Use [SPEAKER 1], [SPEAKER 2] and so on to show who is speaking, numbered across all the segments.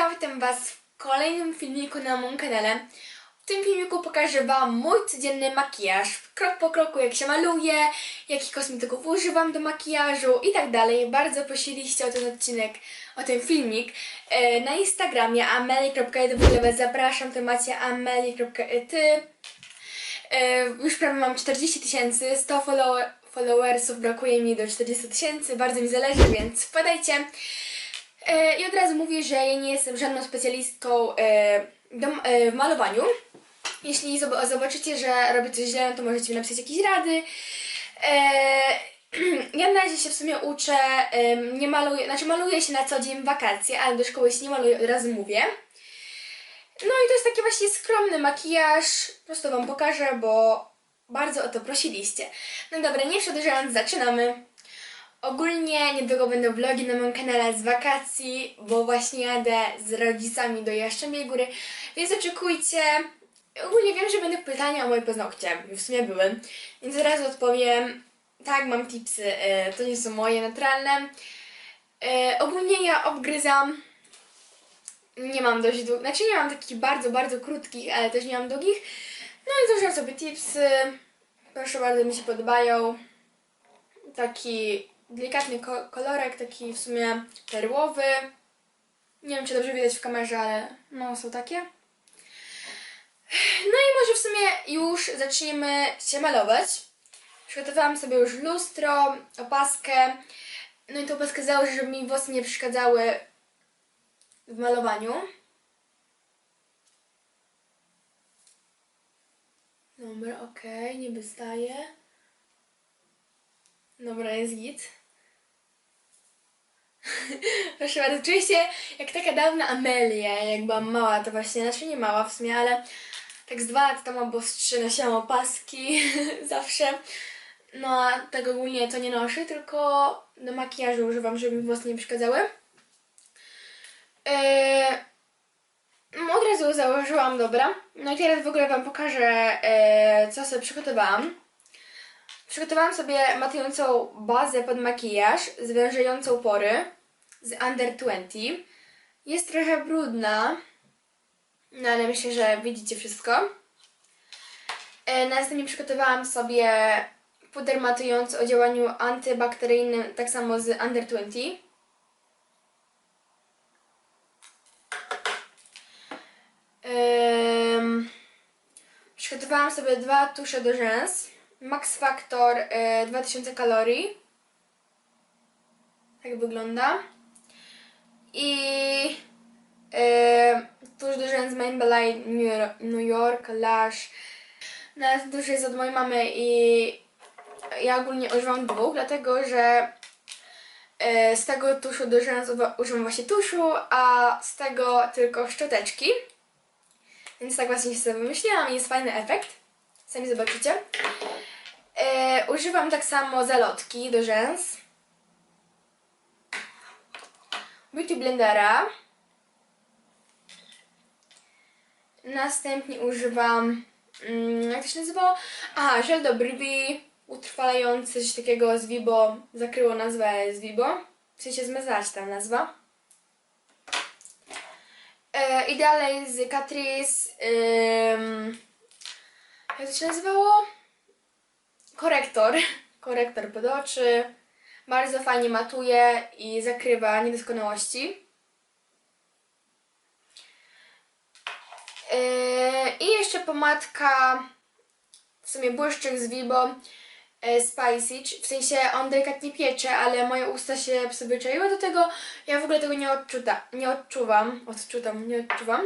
[SPEAKER 1] Hejka, witam Was w kolejnym filmiku na moim kanale. W tym filmiku pokażę Wam mój codzienny makijaż, krok po kroku jak się maluję, jakich kosmetyków używam do makijażu i tak dalej. Bardzo prosiliście o ten odcinek, o ten filmik e, na Instagramie ameli.ety, w ogóle zapraszam, to macie ameli.ety. E, już prawie mam 40 tysięcy, 100 follow followersów, brakuje mi do 40 tysięcy, bardzo mi zależy, więc wpadajcie. E, I od razu mówię, że ja nie jestem żadną specjalistką e, e, w malowaniu. Jeśli zob- zobaczycie, że robię coś źle, to możecie mi napisać jakieś rady. Ja na razie się w sumie uczę, nie maluję, znaczy maluję się na co dzień w wakacje, ale do szkoły się nie maluję, od razu mówię. No i to jest taki właśnie skromny makijaż, po prostu Wam pokażę, bo bardzo o to prosiliście. No dobra, nie przedłużając, zaczynamy. Ogólnie niedługo będą vlogi na moim kanale z wakacji, bo właśnie jadę z rodzicami do Jastrzębiej Góry, więc oczekujcie. Ogólnie wiem, że będą pytania o moje paznokcie, w sumie były, więc od razu odpowiem. Tak, mam tipsy, e, to nie są moje naturalne. E, ogólnie ja obgryzam. Nie mam dość długich, znaczy nie mam takich bardzo, bardzo krótkich, ale też nie mam długich. No i złożyłam sobie tipsy. Proszę bardzo, mi się podobają taki delikatny ko- kolorek, taki w sumie perłowy. Nie wiem, czy dobrze widać w kamerze, ale no są takie. No i może w sumie już zacznijmy się malować. Przygotowałam sobie już lustro, opaskę. No i tą opaskę założę, żeby mi włosy nie przeszkadzały w malowaniu. Dobra, okej, nie wystaje. Dobra, jest git. Proszę bardzo, czuję się jak taka dawna Amelia, jak byłam mała, to właśnie, znaczy nie mała w sumie, ale tak z dwa lata temu, bo trzy nosiłam opaski zawsze. No a tak ogólnie to nie noszę, tylko do makijażu używam, żeby mi włosy nie przeszkadzały. Yy, no, od razu założyłam, dobra. No i teraz w ogóle Wam pokażę, yy, co sobie przygotowałam. Przygotowałam sobie matującą bazę pod makijaż, zwężającą pory z Under 20. Jest trochę brudna, no ale myślę, że widzicie wszystko. E, Następnie przygotowałam sobie puder matujący o działaniu antybakteryjnym, tak samo z Under 20. Ym, Przygotowałam sobie dwa tusze do rzęs. Max Factor y, 2000 kalorii. Tak wygląda. I y, tusz do rzęs Maybelline New York, Lash. Na tusz jest od mojej mamy i ja ogólnie używam dwóch, dlatego że y, z tego tuszu uwa- używam właśnie tuszu, a z tego tylko szczoteczki. Więc tak właśnie sobie wymyśliłam i jest fajny efekt. Sami zobaczycie. E, używam tak samo zalotki do rzęs. Beauty Blendera. Następnie używam, mm, jak to się nazywało? A, żel do brwi utrwalający, coś takiego z Vibo. Zakryło nazwę z Vibo. W sensie zmazać ta nazwa. E, I dalej z Catrice. ym, jak to się nazywało? Korektor. Korektor pod oczy. Bardzo fajnie matuje i zakrywa niedoskonałości. Yy, I jeszcze pomadka, w sumie błyszczyk z Vibo e, Spicy, w sensie on delikatnie piecze, ale moje usta się przyzwyczaiły do tego, ja w ogóle tego nie, odczuta, nie odczuwam, odczutam, nie odczuwam.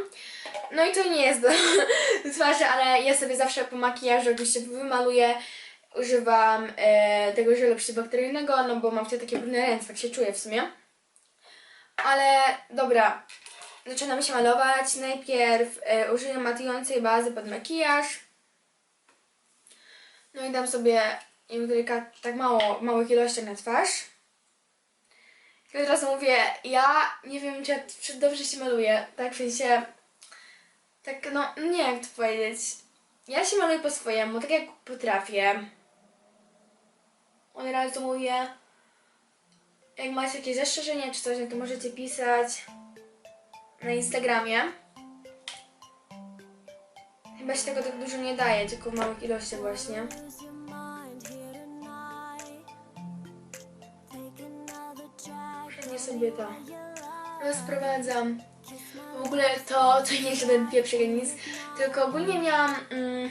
[SPEAKER 1] No i to nie jest do twarzy, ale ja sobie zawsze po makijażu, się wymaluję, używam e, tego żelu przeciwbakteryjnego, no bo mam wtedy takie brudne ręce, tak się czuję w sumie. Ale dobra, zaczynamy się malować. Najpierw e, użyję matującej bazy pod makijaż. No i dam sobie delikatnie, tak mało, małych ilościach na twarz. I od razu mówię, ja nie wiem, czy, ja- czy dobrze się maluję. Tak w sensie, tak no, nie wiem jak to powiedzieć. Ja się maluję po swojemu, tak jak potrafię. Razu mówię, jak macie jakieś zastrzeżenia czy coś, no to możecie pisać. na Instagramie. Chyba się tego tak dużo nie daje, tylko w małych ilościach właśnie. Wszędzie sobie to rozprowadzam. W ogóle to, to nie żaden pieprzyk nic, tylko ogólnie miałam mm,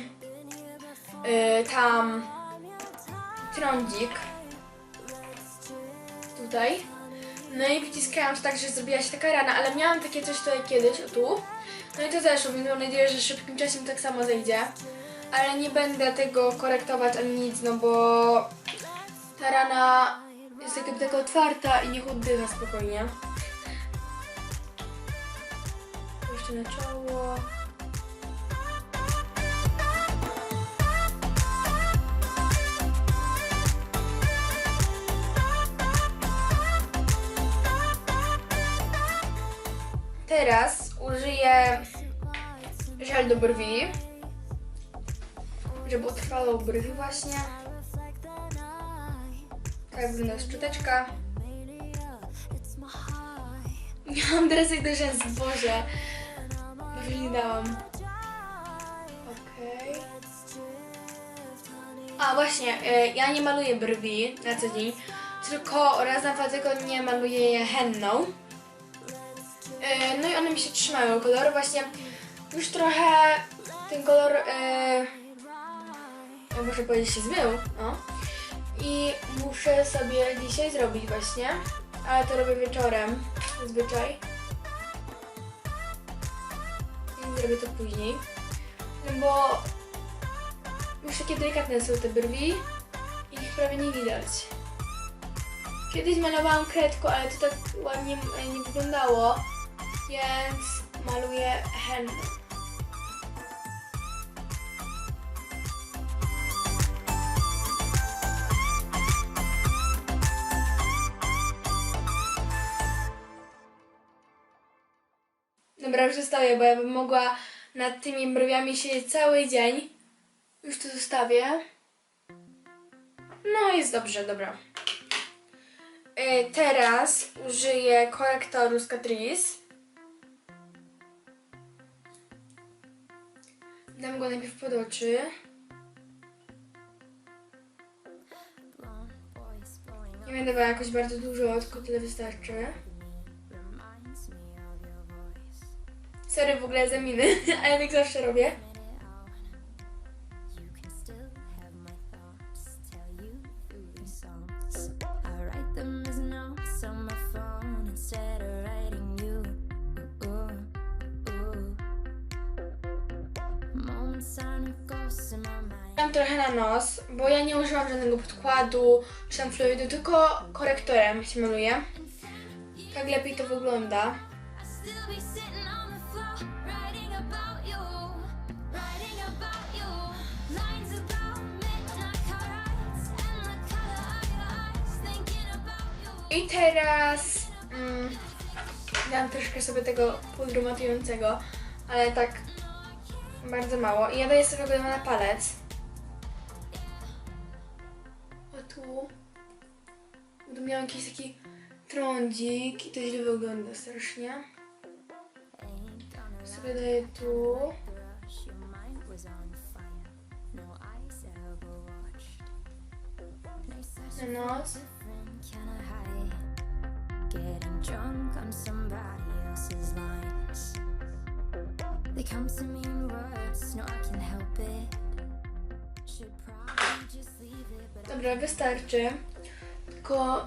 [SPEAKER 1] y, tam trądzik tutaj. No i wyciskałam tak, że zrobiła się taka rana, ale miałam takie coś tutaj kiedyś, o tu. No i to też robię, mam nadzieję, że szybkim czasem tak samo zejdzie. Ale nie będę tego korektować ani nic, no bo ta rana jest jakby taka otwarta i niech oddycha spokojnie. Jeszcze na czoło. Teraz użyję żel do brwi, żeby utrwalał brwi właśnie. Tak wygląda szczoteczka. Miałam dresek do rzęs, Boże. Wyglądałam. Okej. A właśnie, e, ja nie maluję brwi na co dzień, tylko raz na dwa tygodnie maluję je henną. E, No i one mi się trzymają koloru. Właśnie już trochę ten kolor, e, muszę powiedzieć, się zmył. No. I muszę sobie dzisiaj zrobić właśnie, ale to robię wieczorem zazwyczaj. I zrobię to później. No bo już takie delikatne są te brwi i ich prawie nie widać. Kiedyś malowałam kredką, ale to tak ładnie e, nie wyglądało, więc maluję henną. Dobra, już zostawię, bo ja bym mogła nad tymi brwiami siedzieć cały dzień. Już to zostawię. No, jest dobrze, dobra. Y, teraz użyję korektoru z Catrice. Dam go najpierw pod oczy. Nie będę dawała jakoś bardzo dużo, tylko tyle wystarczy. Sorry w ogóle za miny, ale tak zawsze robię. Bo ja nie używam żadnego podkładu czy tam fluidu, tylko korektorem się maluję. Tak lepiej to wygląda.
[SPEAKER 2] I
[SPEAKER 1] teraz mm, dam troszkę sobie tego pudru matującego, ale tak bardzo mało. I ja daję sobie go na palec. Tu. Bo miałam jakiś taki trądzik i to źle wygląda strasznie. Sobie daję tu. Na nos.
[SPEAKER 2] drunk on somebody else's lines. They come to words, no, I can help it.
[SPEAKER 1] Dobra, wystarczy. Tylko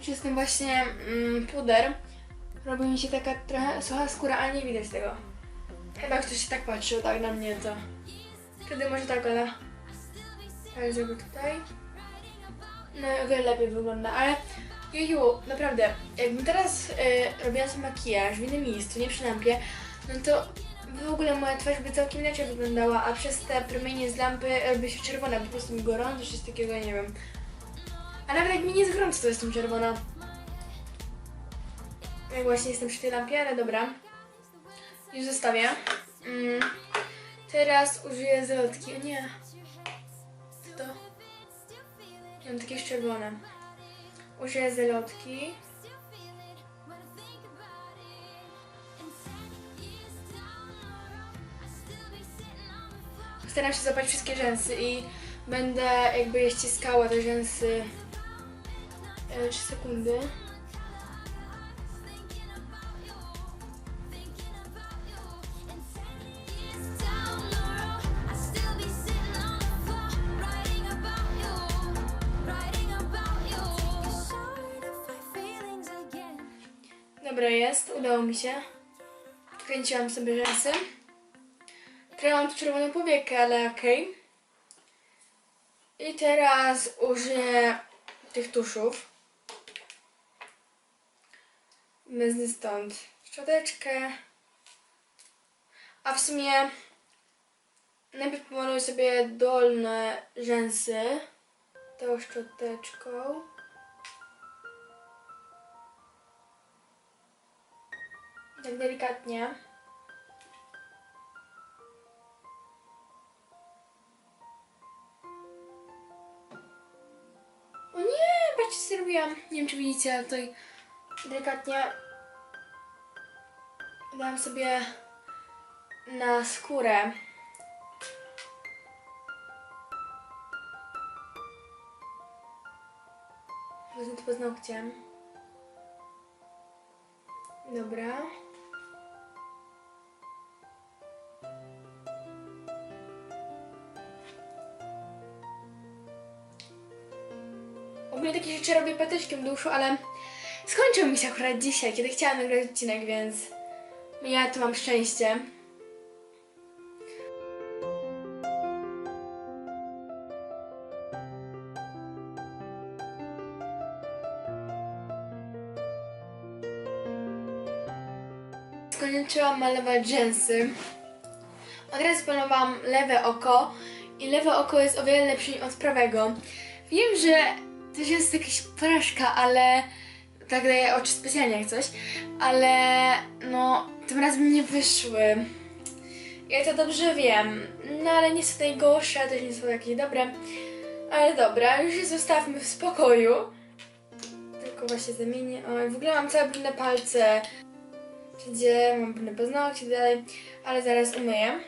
[SPEAKER 1] przez ten właśnie mm, puder robi mi się taka trochę sucha skóra, ale nie widać tego. Chyba ktoś się tak patrzył, tak na mnie to. Wtedy może tak, ale... Ale zrobię tutaj. No i o wiele lepiej wygląda, ale... Jeju, naprawdę, jakbym teraz y, robiła sobie makijaż w innym miejscu, nie przy lampie, no to w ogóle moja twarz by całkiem inaczej wyglądała, a przez te promienie z lampy robi się czerwona, po prostu mi gorąco, coś takiego, nie wiem. A nawet jak mi nie jest gorąco, to jestem czerwona. Jak właśnie jestem przy tej lampie, ale dobra. Już zostawię. Mm. Teraz użyję zelotki. O nie. Co to? Mam takie czerwone. Użyję zelotki. Staram się złapać wszystkie rzęsy i będę jakby je ściskała te rzęsy. E, 3 sekundy.
[SPEAKER 2] Down the road, I'd still be sitting on the floor, writing about you, writing about you. Take a shot to fight feelings again.
[SPEAKER 1] Dobra, jest, udało mi się. Wkręciłam sobie rzęsy. Mam tu czerwoną powiekę, ale okej. I teraz użyję tych tuszów. Wezmę stąd szczoteczkę. A w sumie najpierw pomaluję sobie dolne rzęsy tą szczoteczką. Tak delikatnie. Zrobiłam. Nie wiem czy widzicie, ale tutaj delikatnie dałam sobie na skórę. Wezmę to paznokciem. Dobra. Ogólnie takie rzeczy robię patyczkiem duszu, ale skończył mi się akurat dzisiaj, kiedy chciałam nagrać odcinek, więc ja tu mam szczęście. Skończyłam malować rzęsy. Od razu planowałam lewe oko i lewe oko jest o wiele lepsze od prawego. Wiem, że też jest jakaś porażka, ale tak daję oczy specjalnie jak coś, ale no tym razem nie wyszły. Ja to dobrze wiem, no ale nie są najgorsze, też nie są jakieś dobre. Ale dobra, już je zostawmy w spokoju. Tylko właśnie zamienię. O, w ogóle mam całe brudne palce. Wszędzie mam brudne paznokcie dalej, ale zaraz umyję.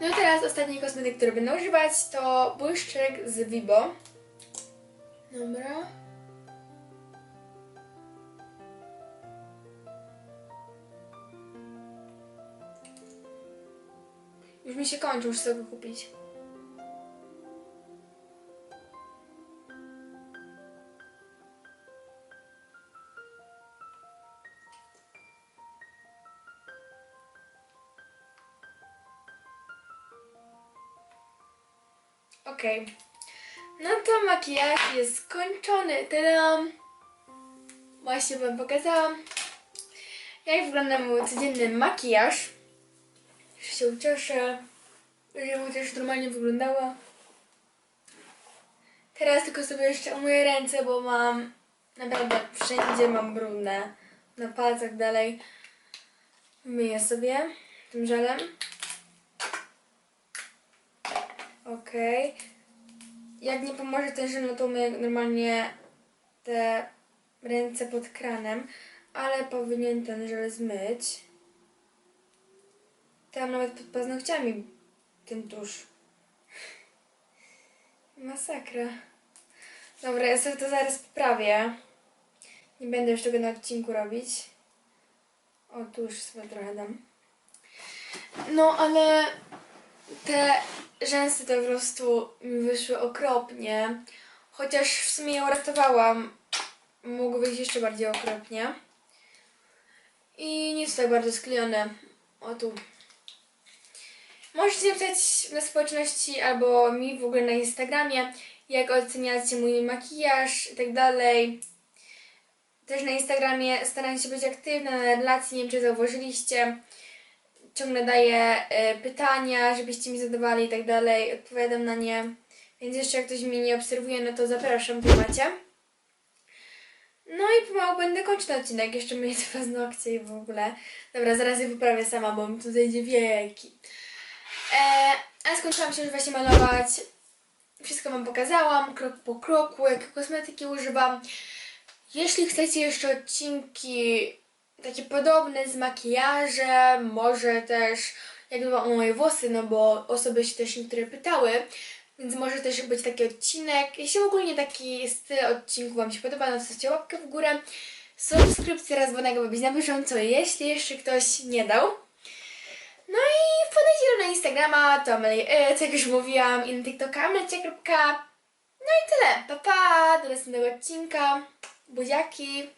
[SPEAKER 1] No i teraz ostatni kosmetyk, który będę używać to błyszczyk z Vibo. Dobra. Już mi się kończy, muszę sobie kupić. Okej. No to makijaż jest skończony. Tadam! Właśnie wam pokazałam, jak wygląda mój codzienny makijaż. Już się ucieszę, żeby też normalnie wyglądała. Teraz tylko sobie jeszcze umyję ręce, bo mam naprawdę wszędzie mam brudne. Na palcach dalej. Myję sobie tym żelem. Okej. Jak nie pomoże ten żel, no to myję normalnie te ręce pod kranem, ale powinien ten żel zmyć. Tam nawet pod paznokciami ten tusz. Masakra. Dobra, ja sobie to zaraz poprawię. Nie będę już tego na odcinku robić. O, tuż sobie trochę dam. No, ale te rzęsy to po prostu mi wyszły okropnie. Chociaż w sumie je uratowałam. Mogły wyjść jeszcze bardziej okropnie. I nie są tak bardzo sklejone. O tu. Możecie napisać na społeczności albo mi w ogóle na Instagramie, jak oceniacie mój makijaż i tak dalej. Też na Instagramie staram się być aktywna na relacji, nie wiem czy zauważyliście. Ciągle daję e, pytania, żebyście mi zadawali i tak dalej, odpowiadam na nie. Więc jeszcze jak ktoś mnie nie obserwuje, no to zapraszam, tu macie. No i pomału będę kończyć odcinek, jeszcze myję te paznokcie i w ogóle. Dobra, zaraz je wyprawię sama, bo mi tu zejdzie wieki. E, a skończyłam się już właśnie malować. Wszystko Wam pokazałam, krok po kroku, jakie kosmetyki używam. Jeśli chcecie jeszcze odcinki takie podobne z makijażem, może też jak dbam o moje włosy, no bo osoby się też niektóre pytały, więc może też być taki odcinek. Jeśli ogólnie taki styl odcinku Wam się podoba, no to zostawcie łapkę w górę, subskrypcję raz dzwonek, aby być na bieżąco, jeśli jeszcze ktoś nie dał. No i wpadajcie na Instagrama, to e, co jak już mówiłam, i na TikToka amelia.kropka. No i tyle. Pa, pa, do następnego odcinka. Buziaki.